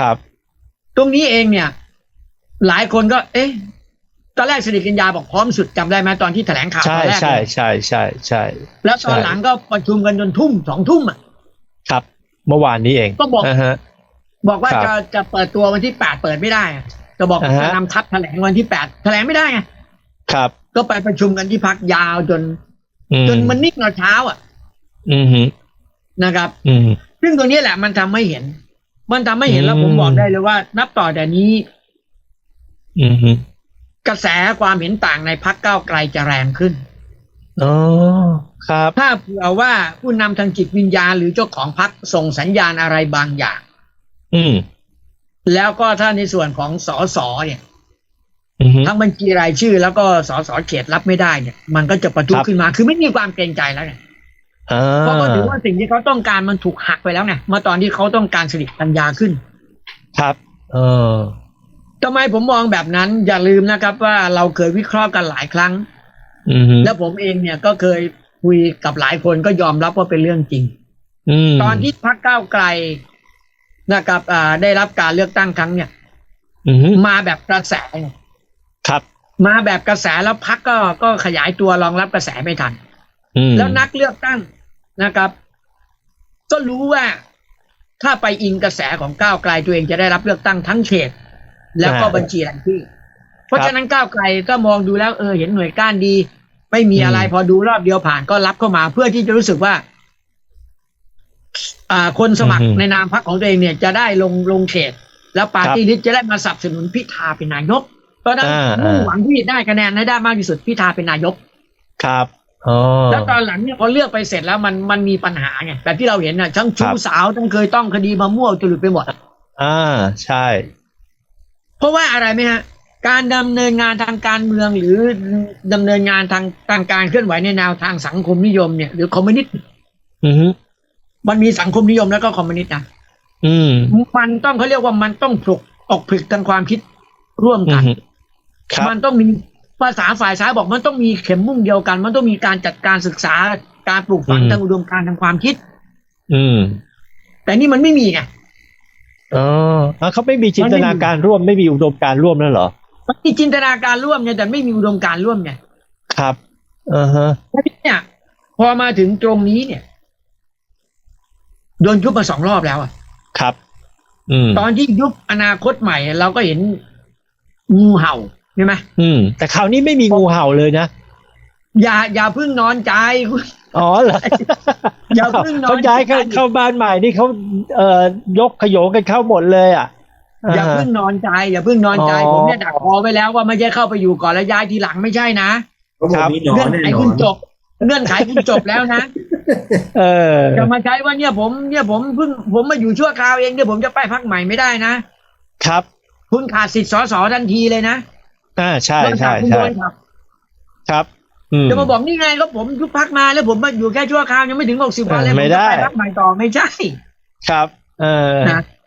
ครับ ตรงนี้เองเนี่ย หลายคนก็ เอ๊ะตอนแรกสิริกัญญาบอกพร้อมสุดจำได้ไหมตอนที่แถลงข่าวตใช่อนแรกใช่เลยใช่ใช่ใช่แล้วตอนใช่หลังก็ประชุมกันจนทุ่มสองทุ่มอะครับ เมื่อวานนี้เองก็บอกนะฮะบอกว่าครับจะจะเปิดตัววันที่แปดเปิดไม่ได้อะจะบอกอ่าฮะจะนำทัพแถลงวันที่แปดแถลงไม่ได้ไงครับ ก็ไปประชุมกันที่พักยาวจนอืจนมันนิ่งตอนเช้า อะ อืมฮึนะครับ อืมซึ่งตัวนี้แหละมันทำให้เห็น มันทำให้เห็นแล้วอืมผมบอกได้เลยว่า นับต่อแต่นี้ อืมฮึกระแสความเห็นต่างในพักก้าวไกลจะแรงขึ้นอ๋อครับ ถ้าเผื่อว่าผู้นำทางจิตวิญญาณหรือเจ้าของพักส่งสัญญาณอะไรบางอย่าง อืม แล้วก็ถ้าในส่วนของสสเนี่ยอืมฮึทั้งบัญชีรายชื่อแล้วก็สสเขตรับไม่ได้เนี่ย มันก็จะประทุครับขึ้นมา คือไม่มีความเกรงใจแล้วเนี่ยอ่า เพราะก็ถือว่าสิ่งที่เขาต้องการมันถูกหักไปแล้วไงเมื่อตอนที่เขาต้องการสิริปัญญาขึ้น ครับ เออทำไมผมมองแบบนั้น อย่าลืมนะครับ ว่าเราเคยวิเคราะห์กันหลายครั้งอืมฮึแล้วผมเองเนี่ยก็เคยคุยกับหลายคนก็ยอมรับว่าเป็นเรื่องจริงอืมตอนที่พรรคก้าวไกลนะครับอ่าได้รับการเลือกตั้งครั้งเนี่ยอืมฮึมาแบบกระแสไงครับ มาแบบกระแสแล้วพักก็ก็ขยายตัวรองรับกระแสไม่ทันอืมแล้วนักเลือกตั้ง นะครับ ก็รู้ว่าถ้าไปอิงกระแสของก้าวไกลตัวเองจะได้รับเลือกตั้งทั้งเขต แล้วก็บัญชีรายชื่อเพราะฉะนั้นก้าวไกลก็มองดูแล้วเออเห็นหน่วยก้านดี ไม่มีอะไรพอดูรอบเดียวผ่านก็รับเข้ามา เพื่อที่จะรู้สึกว่าอ่าคนสมัครในนามพรรคของตัวเองเนี่ย จะได้ลงลงเขต แล้วปาร์ตี้ลิสต์จะได้มาสนับสนุนพิธาเป็นนายกตอนนั้นมุ่งหวังที่ได้คะแนนให้ได้มากที่สุดพิธาเป็นนายก ครับอ๋อ แล้วตอนหลังเนี่ยพอเลือกไปเสร็จแล้วมันมันมีปัญหาไงแบบที่เราเห็นน่ะทั้งชู้ครับสาวทั้งเคยต้องคดีมามั่วจุลุดไปหมดอ่าใช่ เพราะว่าอะไรไหมฮะ การดำเนินงานทางการเมืองหรือดำเนินงานทางทางการเคลื่อนไหวในแนวทางสังคมนิยมเนี่ยหรือคอมมิวนิสต์อืมฮึมันมีสังคมนิยมแล้วก็คอมมิวนิสต์นะอืมมันต้องเขาเรียกว่ามันต้องผลุกออกผลึกทางความคิดร่วมอืกันมฮึครับมันต้องมี ภาษาฝ่ายซ้ายบอกมันต้องมีเข็มมุ่งเดียวกัน มันต้องมีการจัดการศึกษาการปลูกฝังทางอุดมการณ์ทางความคิด อืม แต่นี่มันไม่มีไงอ๋ออะเขาไม่มีจินตนาการร่วมไม่มีอุดมการณ์ร่วมแล้วเหรอมันมีจินตนาการร่วมไงแต่ไม่มีอุดมการณ์ร่วมไงครับอ่าฮะเพราะฉะนั้นเนี่ยพอมาถึงตรงนี้เนี่ยโดนยุบมาสองรอบแล้วอะครับ อืมตอนที่ยุบอนาคตใหม่ เราก็เห็นงูเห่า ใช่ไหมอืม แต่คราวนี้ไม่มีงูเห่าเลยนะ อย่าอย่าเพิ่งนอนใจคุณอ๋อเหรออย่าเพิ่งนอนเขาย้ายเข้าใจเข้าบ้านใหม่นี่เขาเอ่อยกขโยงกันเข้าหมดเลยอะอย่าเพิ่งนอนใจ อย่าเพิ่งนอนใจอ๋อผมเนี่ยดักคอไว้แล้วว่าไม่ใช่เข้าไปอยู่ก่อนแล้วย้ายทีหลังไม่ใช่นะเพราะผมมีหนอเงื่อนนแน่ไขนอคุณนจบเงื่อนไขคุณจบแล้วนะเออจะมาใช้ว่าเนี่ยผมเนี่ยผมเพิ่งผมมาอยู่ชั่วคราวเองเนี่ยผมจะไปพักใหม่ไม่ได้นะครับ คุณขาดสิทธิ์สสทันทีเลยนะ อ่าใช่นอกจาใช่กคุณใช่โดนขับครับอืมจะมาบอกนี่ไงก็ผมยุบพักมาแล้วผมมาอยู่แค่ชั่วคราวยังไม่ถึงหกสิบวันเลยเออไม่ได้ผจะปพักใหม่ต่อไม่ใช่ ครับ เออนะ